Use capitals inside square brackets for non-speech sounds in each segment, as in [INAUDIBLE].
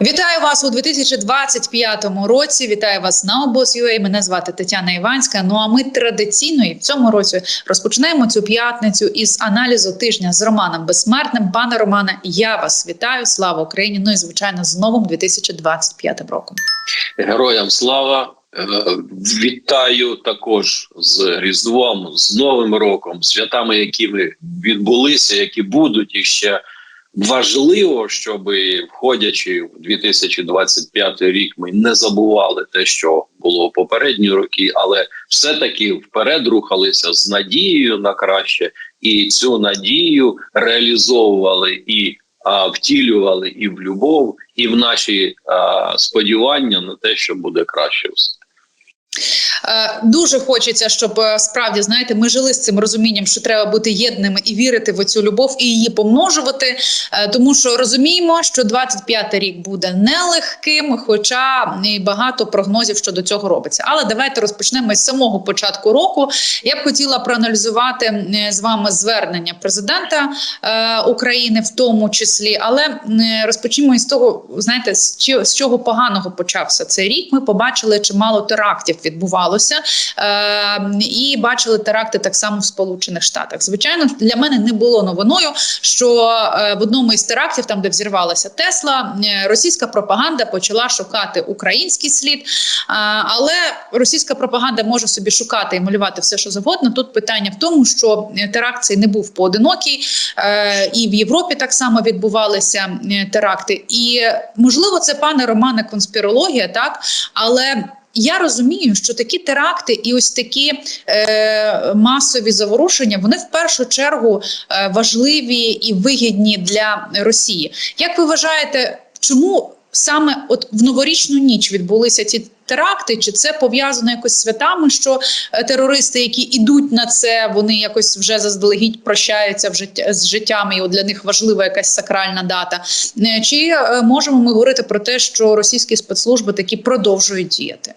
Вітаю вас у 2025 році. Вітаю вас на обоз.ua. Мене звати Тетяна Іванська. Ну а ми традиційно і в цьому році розпочинаємо цю п'ятницю із аналізу тижня з Романом Безсмертним. Пане Романе, я вас вітаю. Слава Україні! Ну і звичайно, з новим 2025 роком. Героям слава! Е, Вітаю також з Різдвом, з Новим роком, святами, які відбулися, які будуть і ще важливо, щоб входячи в 2025 рік, ми не забували те, що було попередні роки, але все-таки вперед рухалися з надією на краще, і цю надію реалізовували і а, втілювали і в любов, і в наші а, сподівання на те, що буде краще все. Е, Дуже хочеться, щоб е, справді знаєте, ми жили з цим розумінням, що треба бути єдними і вірити в цю любов і її помножувати. Е, Тому що розуміємо, що 25-й рік буде нелегким, хоча і багато прогнозів щодо цього робиться. Але давайте розпочнемо з самого початку року. Я б хотіла проаналізувати з вами звернення президента України, в тому числі, але розпочнемо із того, знаєте, з чого поганого почався цей рік. Ми побачили чимало терактів відбувалося е, і бачили теракти так само в Сполучених Штатах. Звичайно, для мене не було новиною, що е, в одному із терактів, там де взірвалася Тесла, е, російська пропаганда почала шукати український слід. Але російська пропаганда може собі шукати і малювати все, що завгодно. Тут питання в тому, що теракт цей не був поодинокий, і в Європі так само відбувалися теракти. І можливо, це пане Романе конспірологія, так але. Я розумію, що такі теракти і ось такі е, масові заворушення вони в першу чергу е, важливі і вигідні для Росії. Як ви вважаєте, чому саме от в новорічну ніч відбулися ці теракти? Чи це пов'язано якось з святами? Що е, терористи, які йдуть на це, вони якось вже заздалегідь прощаються в життя з життями, і от для них важлива якась сакральна дата? Е, Чи е, можемо ми говорити про те, що російські спецслужби такі продовжують діяти?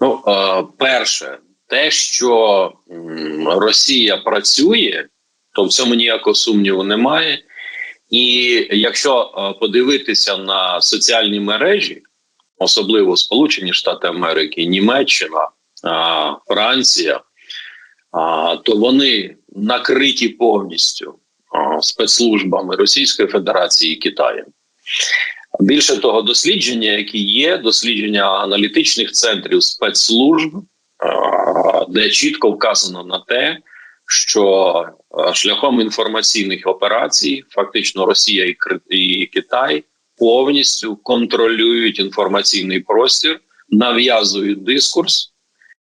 Ну, е, перше, те, що Росія працює, то в цьому ніякого сумніву немає. І якщо е, подивитися на соціальні мережі, особливо Сполучені Штати Америки, Німеччина, е, Франція, то вони накриті повністю спецслужбами Російської Федерації і Китаю. Більше того, дослідження, які є, дослідження аналітичних центрів спецслужб, де чітко вказано на те, що шляхом інформаційних операцій, фактично Росія і, Китай повністю контролюють інформаційний простір, нав'язують дискурс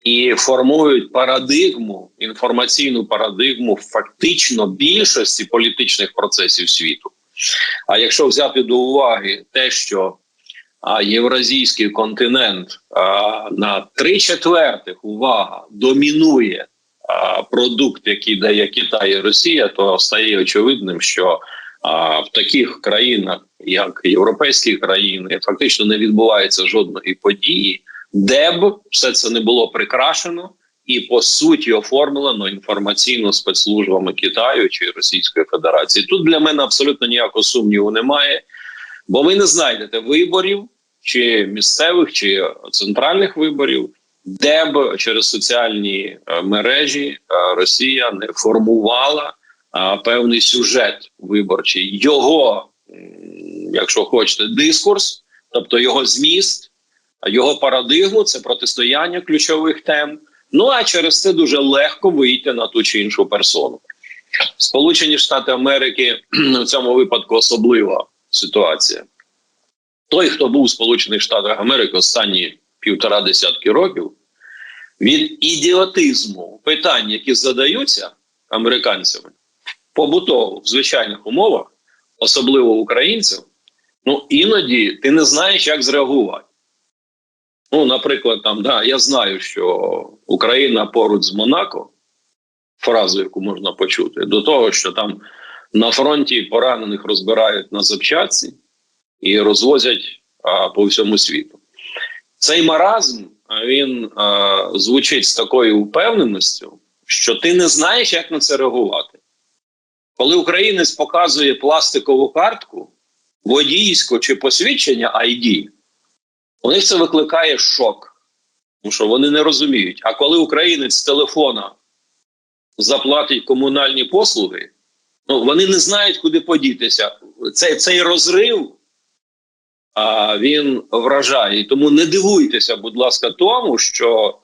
і формують парадигму, інформаційну парадигму фактично більшості політичних процесів світу. А якщо взяти до уваги те, що а, євразійський континент а, на три четвертих увага домінує а, продукт, який дає Китай і Росія, то стає очевидним, що а, в таких країнах, як європейські країни, фактично не відбувається жодної події, де б все це не було прикрашено і по суті оформлено інформаційно спецслужбами Китаю чи Російської Федерації. Тут для мене абсолютно ніякого сумніву немає, бо ви не знайдете виборів чи місцевих, чи центральних виборів, де б через соціальні е, мережі е, Росія не формувала е, певний сюжет виборчий, його, якщо хочете, дискурс, тобто його зміст, його парадигму це протистояння ключових тем. Ну а через це дуже легко вийти на ту чи іншу персону. Сполучені Штати Америки [CLEARS THROAT] в цьому випадку особлива ситуація. Той, хто був у Сполучених Штатах Америки останні півтора десятки років, від ідіотизму питань, які задаються американцями побутово в звичайних умовах, особливо українцям, ну іноді ти не знаєш, як зреагувати. Ну, наприклад, там да, я знаю, що Україна поруч з Монако, фразу, яку можна почути, до того, що там на фронті поранених розбирають на запчасті і розвозять а, по всьому світу. Цей маразм він а, звучить з такою впевненістю, що ти не знаєш, як на це реагувати. Коли українець показує пластикову картку водійсько чи посвідчення ID, у них це викликає шок. Тому що вони не розуміють. А коли українець з телефона заплатить комунальні послуги, ну вони не знають, куди подітися. Цей, цей розрив а, він вражає. Тому не дивуйтеся, будь ласка, тому, що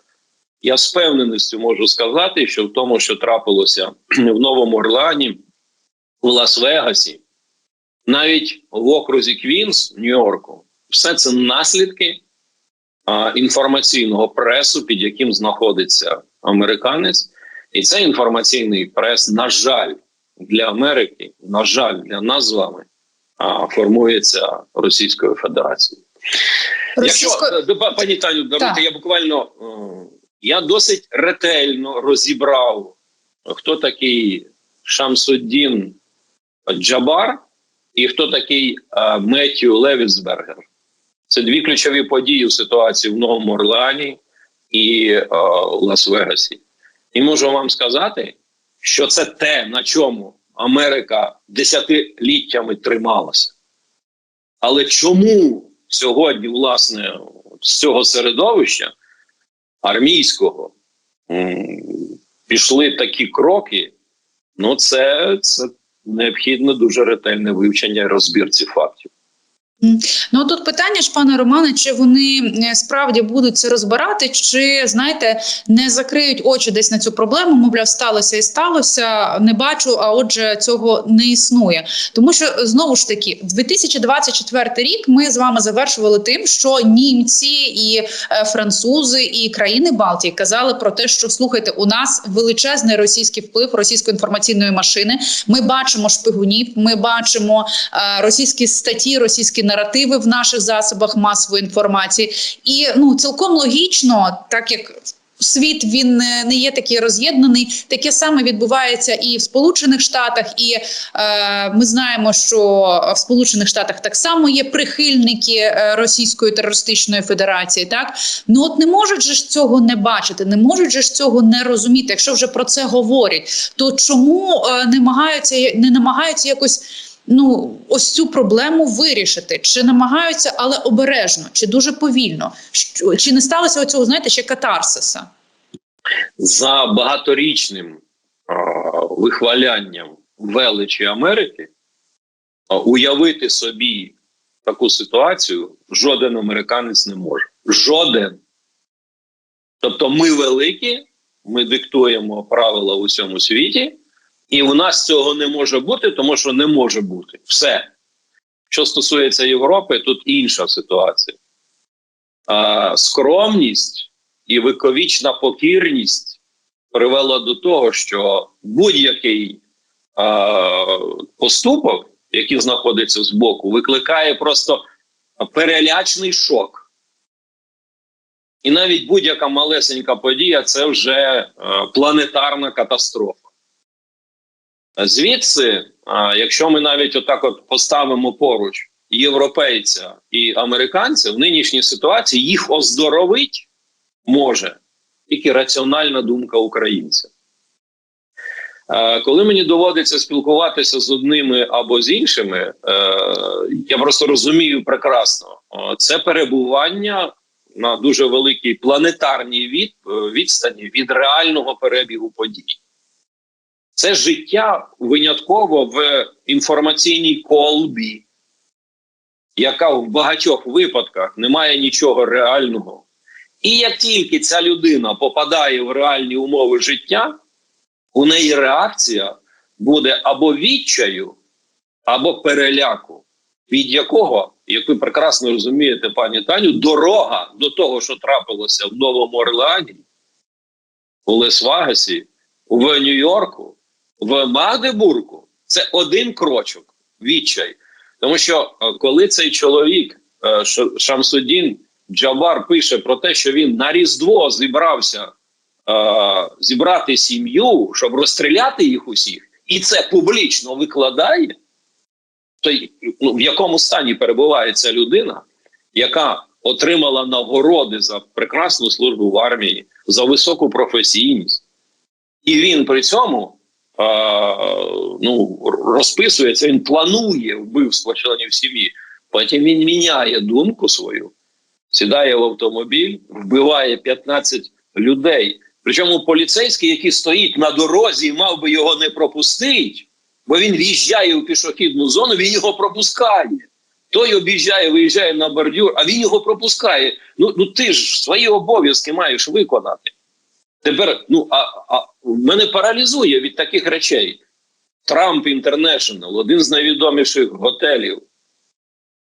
я з певненістю можу сказати, що в тому, що трапилося в Новому Орлеані, у Лас-Вегасі, навіть в окрузі Квінс, Нью-Йорку, все це наслідки а, інформаційного пресу, під яким знаходиться американець. І цей інформаційний прес, на жаль, для Америки, на жаль, для нас з вами а, формується Російською Федерацією. Російсько... Якщо, е, пані Таню, давайте Так. я буквально е, я досить ретельно розібрав, хто такий Шамсуддін Джабар і хто такий е, Меттью Левісбергер. Це дві ключові події в ситуації в Новому Орлеані і е, Лас-Вегасі. І можу вам сказати, що це те, на чому Америка десятиліттями трималася. Але чому сьогодні, власне, з цього середовища армійського пішли такі кроки? Ну, це, це необхідно дуже ретельне вивчення і розбір цих фактів. Ну тут питання ж, пане Романе, чи вони е, справді будуть це розбирати, чи знаєте, не закриють очі десь на цю проблему? Мовляв, сталося і сталося. Не бачу, а отже, цього не існує. Тому що знову ж таки, 2024 рік ми з вами завершували тим, що німці і е, французи і країни Балтії казали про те, що слухайте, у нас величезний російський вплив російської інформаційної машини. Ми бачимо шпигунів, ми бачимо е, російські статті, російські наративи в наших засобах масової інформації, і ну цілком логічно, так як світ він не, є такий роз'єднаний, таке саме відбувається і в Сполучених Штатах, і е, ми знаємо, що в Сполучених Штатах так само є прихильники е, Російської терористичної федерації. Так ну от не можуть же ж цього не бачити, не можуть же ж цього не розуміти. Якщо вже про це говорять, то чому е, намагаються не намагаються якось ну ось цю проблему вирішити, чи намагаються, але обережно, чи дуже повільно, чи не сталося оцього, знаєте, ще катарсиса? За багаторічним а, вихвалянням величі Америки а, уявити собі таку ситуацію жоден американець не може. Жоден. Тобто, ми великі, ми диктуємо правила у всьому світі, і у нас цього не може бути, тому що не може бути. Все. Що стосується Європи, тут інша ситуація. А, скромність і віковічна покірність привела до того, що будь-який поступок, який знаходиться збоку, викликає просто перелячний шок. І навіть будь-яка малесенька подія це вже е, планетарна катастрофа. Звідси, якщо ми навіть отак от поставимо поруч європейця і американця в нинішній ситуації їх оздоровить може тільки раціональна думка українця. Коли мені доводиться спілкуватися з одними або з іншими, е, я просто розумію прекрасно, це перебування на дуже великій планетарній е, відстані від реального перебігу подій. Це життя винятково в інформаційній колбі, яка в багатьох випадках не має нічого реального. І як тільки ця людина попадає в реальні умови життя, у неї реакція буде або відчаю, або переляку, від якого, як ви прекрасно розумієте, пані Таню, дорога до того, що трапилося в Новому Орлеані, у Лес-Вагасі, в Нью-Йорку, в Магдебургу, це один крочок відчай. Тому що е, коли цей чоловік е, Шамсудін Джабар пише про те, що він на Різдво зібрався е, зібрати сім'ю, щоб розстріляти їх усіх, і це публічно викладає, то ну, в якому стані перебуває ця людина, яка отримала нагороди за прекрасну службу в армії, за високу професійність, і він при цьому ну, розписується, він планує вбивство членів сім'ї. Потім він міняє думку свою, сідає в автомобіль, вбиває 15 людей. Причому поліцейський, який стоїть на дорозі і мав би його не пропустити, бо він в'їжджає у пішохідну зону, він його пропускає. Той об'їжджає, виїжджає на бордюр, а він його пропускає. Ну ну ти ж свої обов'язки маєш виконати. Тепер, ну а, а мене паралізує від таких речей. Трамп Інтернешнл, один з найвідоміших готелів.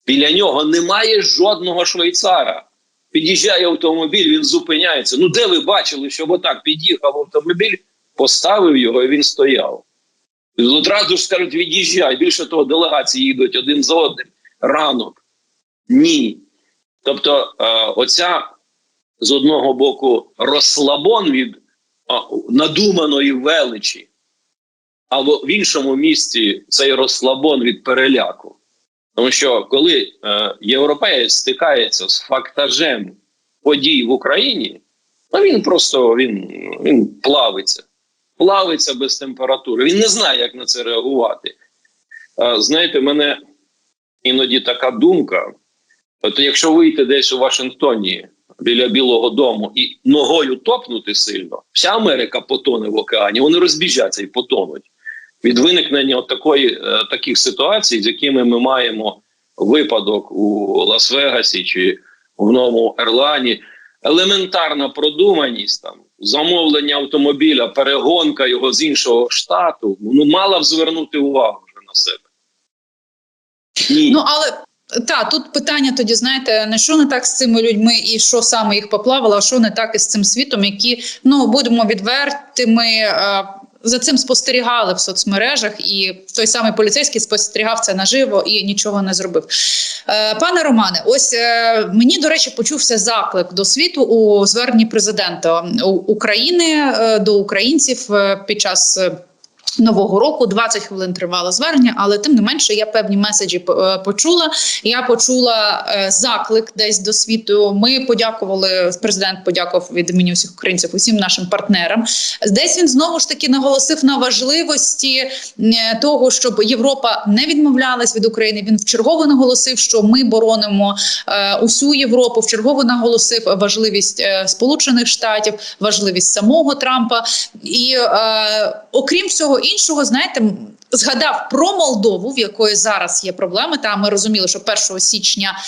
Біля нього немає жодного швейцара. Під'їжджає автомобіль, він зупиняється. Ну, де ви бачили, щоб отак під'їхав автомобіль, поставив його і він стояв. І Одразу ж скажуть, від'їжджай. Більше того, делегації їдуть один за одним. Ранок. Ні. Тобто, е, оця з одного боку розслабон від надуманої величі, або в іншому місці цей розслабон від переляку. Тому що коли е, європеєць стикається з фактажем подій в Україні, ну він просто він, він плавиться, плавиться без температури. Він не знає, як на це реагувати. Е, знаєте, мене іноді така думка: от якщо вийти десь у Вашингтоні біля Білого Дому і ногою топнути сильно, вся Америка потоне в океані, вони розбіжаться і потонуть від виникнення от такої е, таких ситуацій, з якими ми маємо випадок у Лас-Вегасі чи в Новому Ерлані, елементарна продуманість там. Замовлення автомобіля, перегонка його з іншого штату, ну мала б звернути увагу вже на себе. Ні. Ну але та тут питання тоді, знаєте, не що не так з цими людьми, і що саме їх поплавило, а що не так із цим світом, які ну будемо відвертими. Е, за цим спостерігали в соцмережах, і той самий поліцейський спостерігав це наживо і нічого не зробив. Е, пане Романе, ось е, мені до речі почувся заклик до світу у зверненні президента України до українців під час. Нового року 20 хвилин тривало звернення, але тим не менше я певні меседжі е, почула. Я почула е, заклик десь до світу. Ми подякували. Президент подякував від імені всіх українців усім нашим партнерам. Десь він знову ж таки наголосив на важливості е, того, щоб Європа не відмовлялась від України. Він вчергово наголосив, що ми боронимо усю Європу. Вчергово наголосив важливість Сполучених Штатів, важливість самого Трампа і окрім всього іншого, знаєте, згадав про Молдову, в якої зараз є проблеми. Та ми розуміли, що 1 січня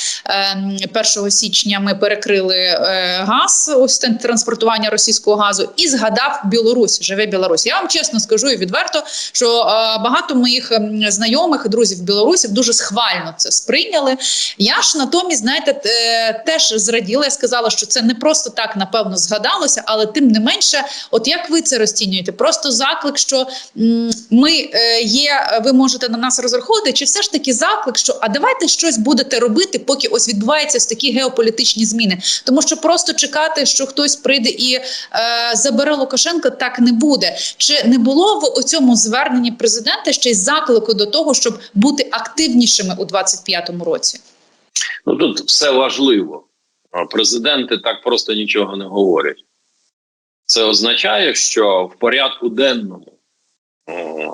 1 ем, січня ми перекрили е, газ, ось транспортування російського газу, і згадав Білорусь, живе Білорусь. Я вам чесно скажу і відверто, що е, багато моїх ем, знайомих друзів білорусів дуже схвально це сприйняли. Я ж натомість, знаєте, теж зраділа. Я сказала, що це не просто так напевно згадалося, але тим не менше, от як ви це розцінюєте? Просто заклик, що ми є, ви можете на нас розраховувати, чи все ж таки заклик, що а давайте щось будете робити, поки ось відбуваються такі геополітичні зміни, тому що просто чекати, що хтось прийде і е, забере Лукашенка, так не буде. Чи не було в цьому зверненні президента ще й заклику до того, щоб бути активнішими у 25-му році? Ну тут все важливо. Президенти так просто нічого не говорять. Це означає, що в порядку денному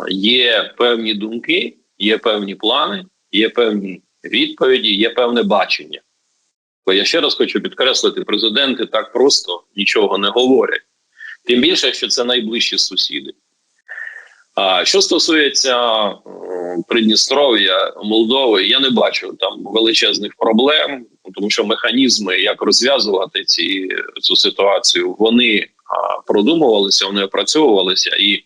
є певні думки, є певні плани, є певні відповіді, є певне бачення. Бо я ще раз хочу підкреслити: президенти так просто нічого не говорять. Тим більше, що це найближчі сусіди. А що стосується Придністров'я, Молдови, я не бачу там величезних проблем, тому що механізми, як розв'язувати ці цю ситуацію, вони продумувалися, вони опрацьовувалися і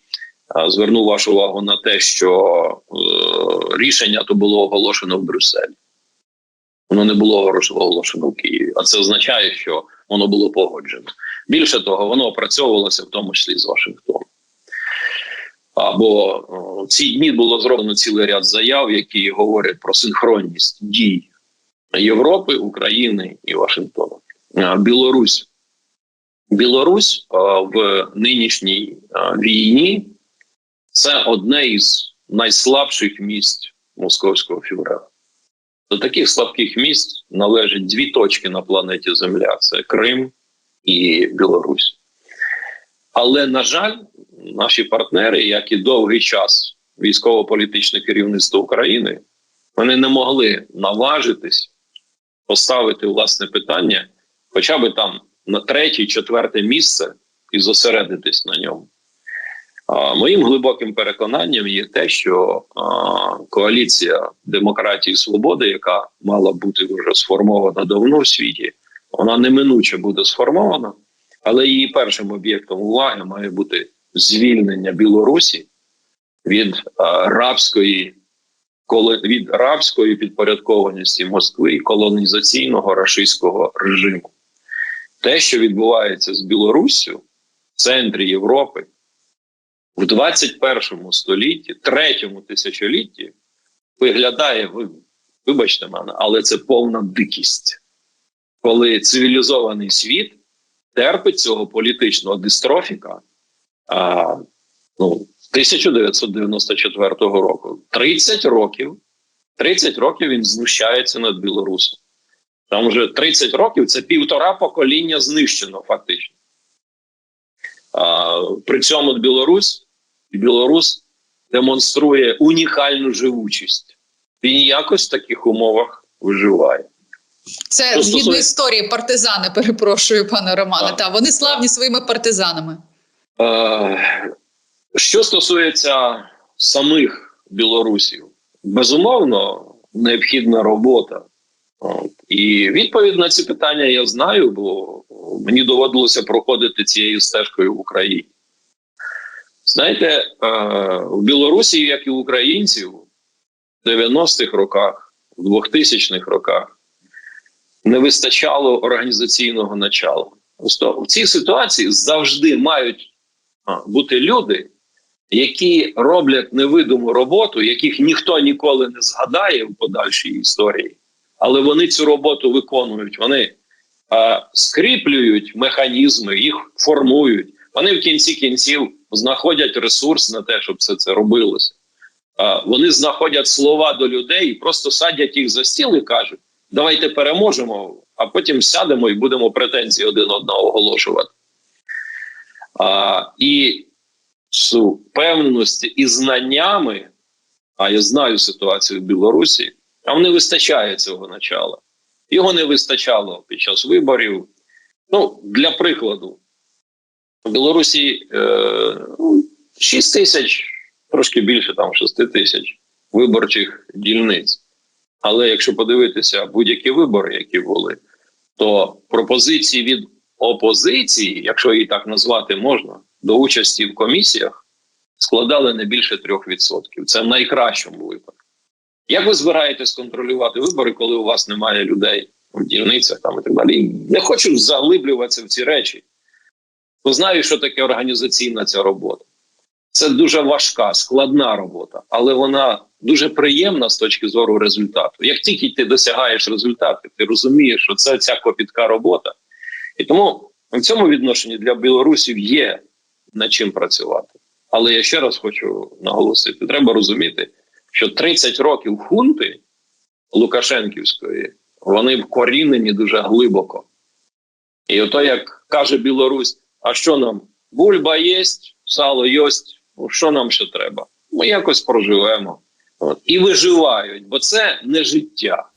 зверну вашу увагу на те, що е, рішення то було оголошено в Брюсселі. Воно не було оголошено в Києві, а це означає, що воно було погоджено. Більше того, воно опрацьовувалося в тому числі з Вашингтоном. Або в ці дні було зроблено цілий ряд заяв, які говорять про синхронність дій Європи, України і Вашингтона. Білорусь. Білорусь в нинішній війні це одне із найслабших місць московського фівраля. До таких слабких місць належать дві точки на планеті Земля: це Крим і Білорусь. Але, на жаль, наші партнери, як і довгий час військово-політичне керівництво України, вони не могли наважитись поставити власне питання, хоча б там на третє, четверте місце і зосередитись на ньому. Моїм глибоким переконанням є те, що коаліція демократії і свободи, яка мала бути вже сформована давно в світі, вона неминуче буде сформована, але її першим об'єктом уваги має бути звільнення Білорусі від рабської від рабської підпорядкованості Москви і колонізаційного рашистського режиму. Те, що відбувається з Білоруссю в центрі Європи в 21 столітті, третьому тисячолітті, виглядає, ви, вибачте мене, але це повна дикість, коли цивілізований світ терпить цього політичного дистрофіка. А, ну, 1994 року. 30 років. 30 років він знущається над Білорусом. Там вже 30 років це півтора покоління знищено, фактично. При цьому Білорусь, Білорус демонструє унікальну живучість. Він якось в таких умовах виживає. Це згідно історії партизани, перепрошую, пане Романе. Так. Та вони славні своїми партизанами. Е, Що стосується самих білорусів, безумовно, необхідна робота. От. І відповідь на ці питання я знаю, бо мені доводилося проходити цією стежкою в Україні. Знаєте, е, в Білорусі, як і в українців, в 90-х роках, в 2000-х роках не вистачало організаційного начала. В цій ситуації завжди мають бути люди, які роблять невидиму роботу, яких ніхто ніколи не згадає в подальшій історії, але вони цю роботу виконують. Вони скріплюють механізми, їх формують. Вони в кінці кінців знаходять ресурс на те, щоб все це робилося. Вони знаходять слова до людей і просто садять їх за стіл і кажуть: давайте переможемо, а потім сядемо і будемо претензії один одного оголошувати. А, і з впевненості і знаннями, а я знаю ситуацію в Білорусі, там не вистачає цього начала. Його не вистачало під час виборів. Ну, для прикладу, в Білорусі е, ну, 6 тисяч, трошки більше, там 6 тисяч виборчих дільниць. Але якщо подивитися будь-які вибори, які були, то пропозиції від опозиції, якщо її так назвати можна, до участі в комісіях складали не більше 3%. Це в найкращому випадку. Як ви збираєтесь контролювати вибори, коли у вас немає людей в дільницях там і так далі? Не хочу заглиблюватися в ці речі. Бо знаю, що таке організаційна ця робота. Це дуже важка, складна робота, але вона дуже приємна з точки зору результату. Як тільки ти досягаєш результати, ти розумієш, що це ця копітка робота. І тому в цьому відношенні для білорусів є над чим працювати. Але я ще раз хочу наголосити: треба розуміти, що 30 років хунти Лукашенківської вони вкорінені дуже глибоко. І ото як каже Білорусь, а що нам? Бульба єсть, сало єсть, що нам ще треба? Ми якось проживемо. От. І виживають, бо це не життя.